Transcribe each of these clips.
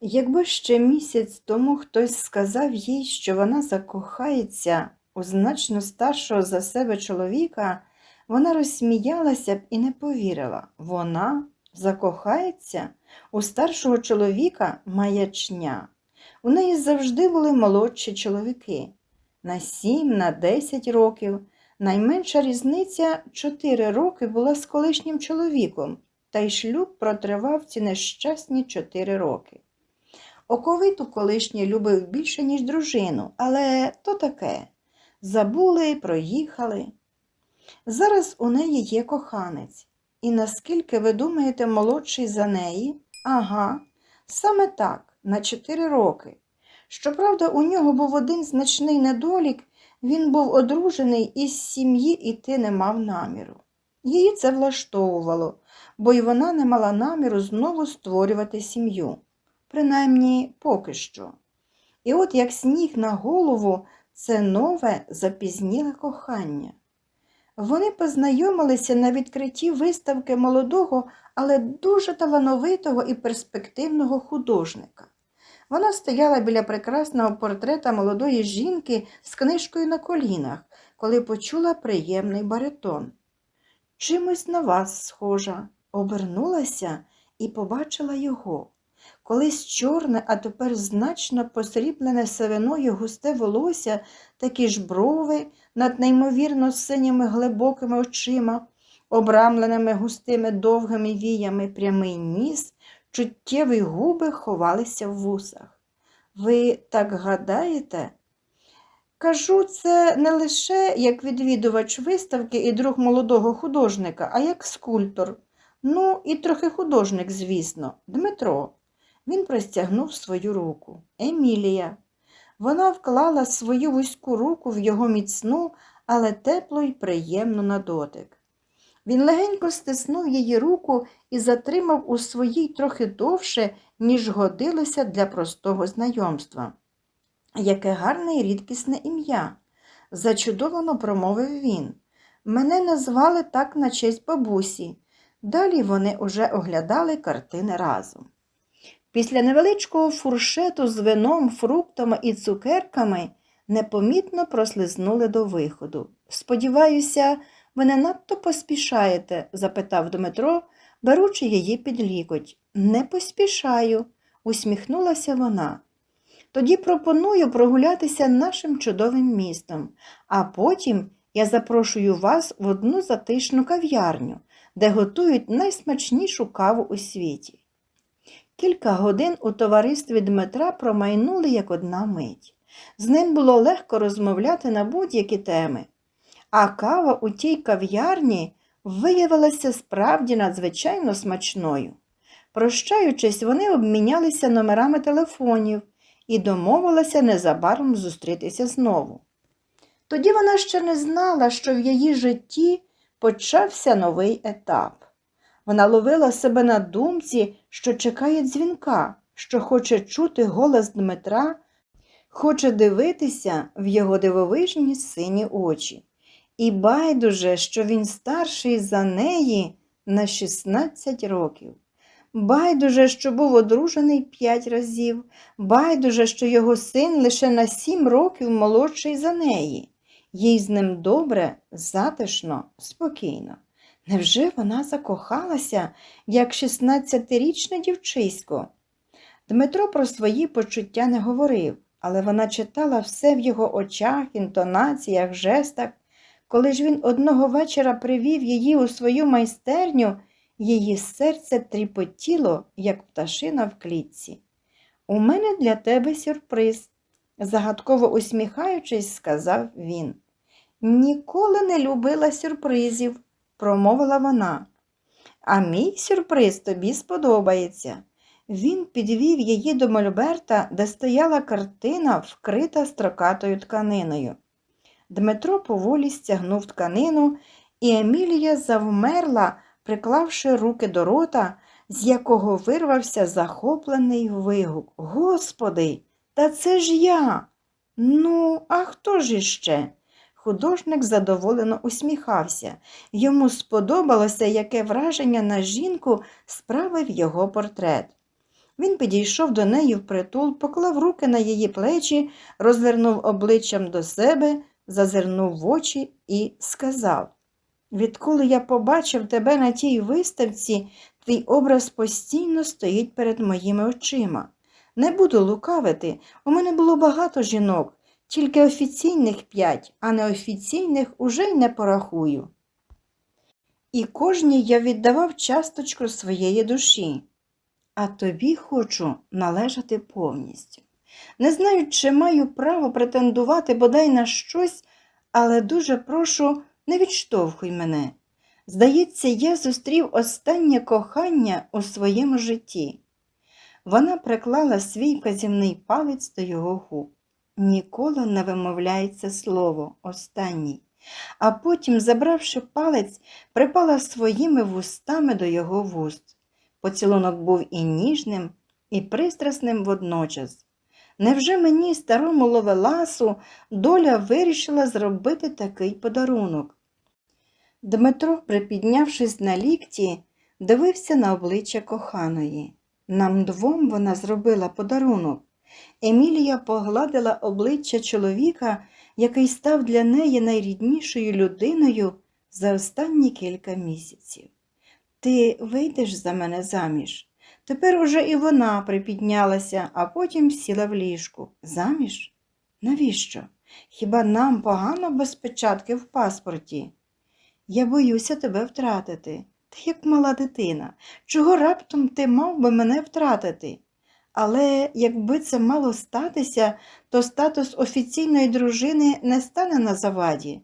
Якби ще місяць тому хтось сказав їй, що вона закохається у значно старшого за себе чоловіка, вона розсміялася б і не повірила. Вона закохається у старшого чоловіка маячня. У неї завжди були молодші чоловіки. На сім, на десять років. Найменша різниця чотири роки була з колишнім чоловіком, та й шлюб протривав ці нещасні чотири роки. Оковиту колишній любив більше, ніж дружину, але то таке. Забули, проїхали. Зараз у неї є коханець. І наскільки ви думаєте, молодший за неї? Ага, саме так, на чотири роки. Щоправда, у нього був один значний недолік, він був одружений і з сім'ї іти не мав наміру. Її це влаштовувало, бо й вона не мала наміру знову створювати сім'ю принаймні поки що. І от як сніг на голову, це нове запізніле кохання. Вони познайомилися на відкритті виставки молодого, але дуже талановитого і перспективного художника. Вона стояла біля прекрасного портрета молодої жінки з книжкою на колінах, коли почула приємний баритон. Чимось на вас схожа, обернулася і побачила його. Колись чорне, а тепер значно посріблене савиною густе волосся, такі ж брови над неймовірно синіми глибокими очима, обрамленими густими довгими віями прямий ніс, чуттєві губи ховалися в вусах. Ви так гадаєте? Кажу, це не лише як відвідувач виставки і друг молодого художника, а як скульптор. Ну, і трохи художник, звісно, Дмитро. Він простягнув свою руку. Емілія. Вона вклала свою вузьку руку в його міцну, але теплу й приємну на дотик. Він легенько стиснув її руку і затримав у своїй трохи довше, ніж годилося для простого знайомства. Яке гарне і рідкісне ім'я, зачудовано промовив він. Мене назвали так на честь бабусі. Далі вони уже оглядали картини разом. Після невеличкого фуршету з вином, фруктами і цукерками непомітно прослизнули до виходу. Сподіваюся, ви не надто поспішаєте? запитав Дмитро, беручи її під лікоть. Не поспішаю, усміхнулася вона. Тоді пропоную прогулятися нашим чудовим містом, а потім я запрошую вас в одну затишну кав'ярню, де готують найсмачнішу каву у світі. Кілька годин у товаристві Дмитра промайнули як одна мить. З ним було легко розмовляти на будь-які теми, а кава у тій кав'ярні виявилася справді надзвичайно смачною. Прощаючись, вони обмінялися номерами телефонів і домовилися незабаром зустрітися знову. Тоді вона ще не знала, що в її житті почався новий етап. Вона ловила себе на думці, що чекає дзвінка, що хоче чути голос Дмитра, хоче дивитися в його дивовижні сині очі. І байдуже, що він старший за неї на 16 років. Байдуже, що був одружений п'ять разів, байдуже, що його син лише на сім років молодший за неї. Їй з ним добре, затишно, спокійно. Невже вона закохалася, як 16-річне дівчисько? Дмитро про свої почуття не говорив, але вона читала все в його очах, інтонаціях, жестах. Коли ж він одного вечора привів її у свою майстерню, її серце тріпотіло, як пташина в клітці. У мене для тебе сюрприз, загадково усміхаючись, сказав він. Ніколи не любила сюрпризів промовила вона. А мій сюрприз тобі сподобається. Він підвів її до мольберта, де стояла картина, вкрита строкатою тканиною. Дмитро поволі стягнув тканину, і Емілія завмерла, приклавши руки до рота, з якого вирвався захоплений вигук. Господи, та це ж я. Ну, а хто ж іще? Художник задоволено усміхався. Йому сподобалося, яке враження на жінку справив його портрет. Він підійшов до неї впритул, поклав руки на її плечі, розвернув обличчям до себе, зазирнув в очі і сказав Відколи я побачив тебе на тій виставці, твій образ постійно стоїть перед моїми очима. Не буду лукавити, у мене було багато жінок, тільки офіційних п'ять, а неофіційних уже й не порахую. І кожній я віддавав часточку своєї душі, а тобі хочу належати повністю. Не знаю, чи маю право претендувати бодай на щось, але дуже прошу, не відштовхуй мене. Здається, я зустрів останнє кохання у своєму житті. Вона приклала свій казівний палець до його губ. Ніколи не вимовляється слово останній, а потім, забравши палець, припала своїми вустами до його вуст. Поцілунок був і ніжним, і пристрасним водночас. Невже мені, старому ловеласу, доля вирішила зробити такий подарунок? Дмитро, припіднявшись на лікті, дивився на обличчя коханої. Нам двом вона зробила подарунок. Емілія погладила обличчя чоловіка, який став для неї найріднішою людиною за останні кілька місяців. Ти вийдеш за мене заміж? Тепер уже і вона припіднялася, а потім сіла в ліжку. Заміж? Навіщо? Хіба нам погано без печатки в паспорті? Я боюся тебе втратити. Ти як мала дитина. Чого раптом ти мав би мене втратити? Але якби це мало статися, то статус офіційної дружини не стане на заваді.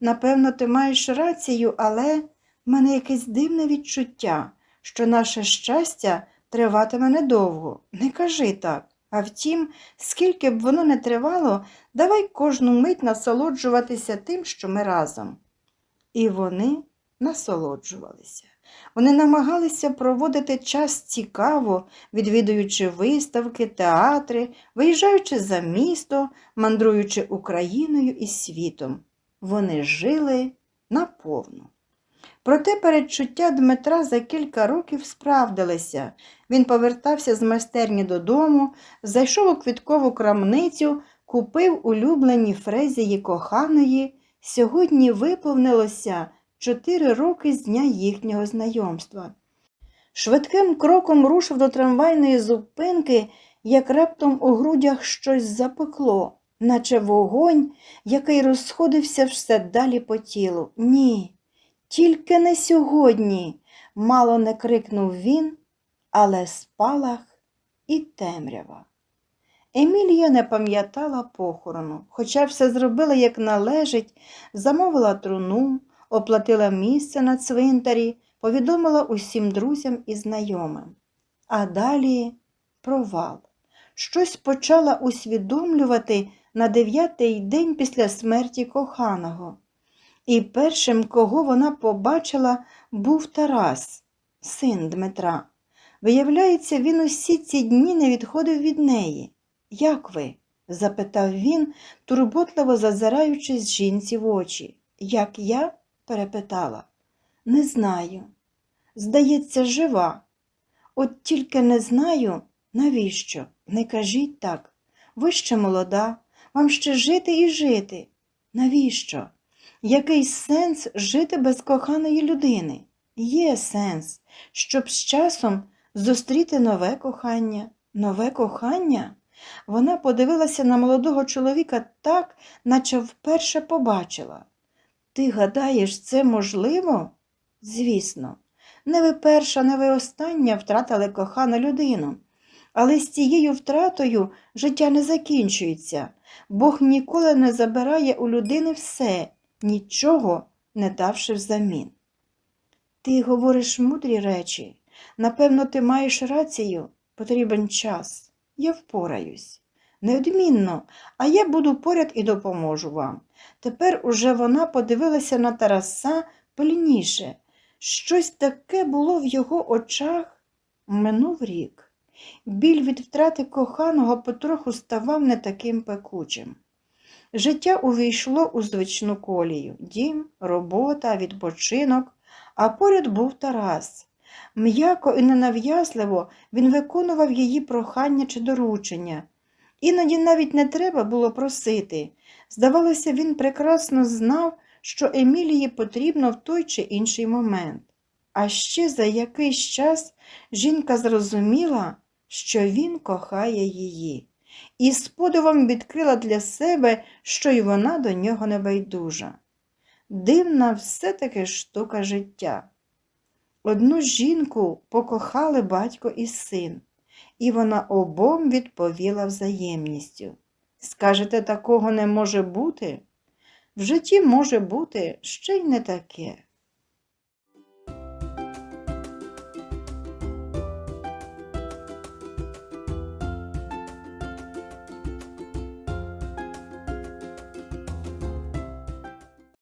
Напевно, ти маєш рацію, але в мене якесь дивне відчуття, що наше щастя триватиме недовго. Не кажи так. А втім, скільки б воно не тривало, давай кожну мить насолоджуватися тим, що ми разом. І вони насолоджувалися. Вони намагалися проводити час цікаво, відвідуючи виставки, театри, виїжджаючи за місто, мандруючи Україною і світом. Вони жили наповну. Проте передчуття Дмитра за кілька років справдилися. Він повертався з майстерні додому, зайшов у квіткову крамницю, купив улюблені фрезії коханої. Сьогодні виповнилося чотири роки з дня їхнього знайомства. Швидким кроком рушив до трамвайної зупинки, як раптом у грудях щось запекло, наче вогонь, який розходився все далі по тілу. Ні, тільки не сьогодні, мало не крикнув він, але спалах і темрява. Емілія не пам'ятала похорону, хоча все зробила, як належить, замовила труну, оплатила місце на цвинтарі, повідомила усім друзям і знайомим. А далі провал. Щось почала усвідомлювати на дев'ятий день після смерті коханого. І першим, кого вона побачила, був Тарас, син Дмитра. Виявляється, він усі ці дні не відходив від неї. Як ви? запитав він, турботливо зазираючись жінці в очі. Як я? Перепитала. Не знаю. Здається, жива. От тільки не знаю, навіщо? Не кажіть так. Ви ще молода, вам ще жити і жити. Навіщо? Який сенс жити без коханої людини? Є сенс, щоб з часом зустріти нове кохання. Нове кохання? Вона подивилася на молодого чоловіка так, наче вперше побачила. Ти гадаєш, це можливо? Звісно, не ви перша, не ви остання втратили кохану людину. Але з цією втратою життя не закінчується. Бог ніколи не забирає у людини все, нічого не давши взамін. Ти говориш мудрі речі. Напевно, ти маєш рацію, потрібен час. Я впораюсь. Неодмінно, а я буду поряд і допоможу вам. Тепер уже вона подивилася на Тараса пильніше. Щось таке було в його очах. Минув рік. Біль від втрати коханого потроху ставав не таким пекучим. Життя увійшло у звичну колію дім, робота, відпочинок, а поряд був Тарас. М'яко і ненав'язливо він виконував її прохання чи доручення. Іноді навіть не треба було просити. Здавалося, він прекрасно знав, що Емілії потрібно в той чи інший момент. А ще за якийсь час жінка зрозуміла, що він кохає її, і з подивом відкрила для себе, що й вона до нього не байдужа. Дивна все-таки штука життя. Одну жінку покохали батько і син, і вона обом відповіла взаємністю. Скажете, такого не може бути? В житті може бути ще й не таке.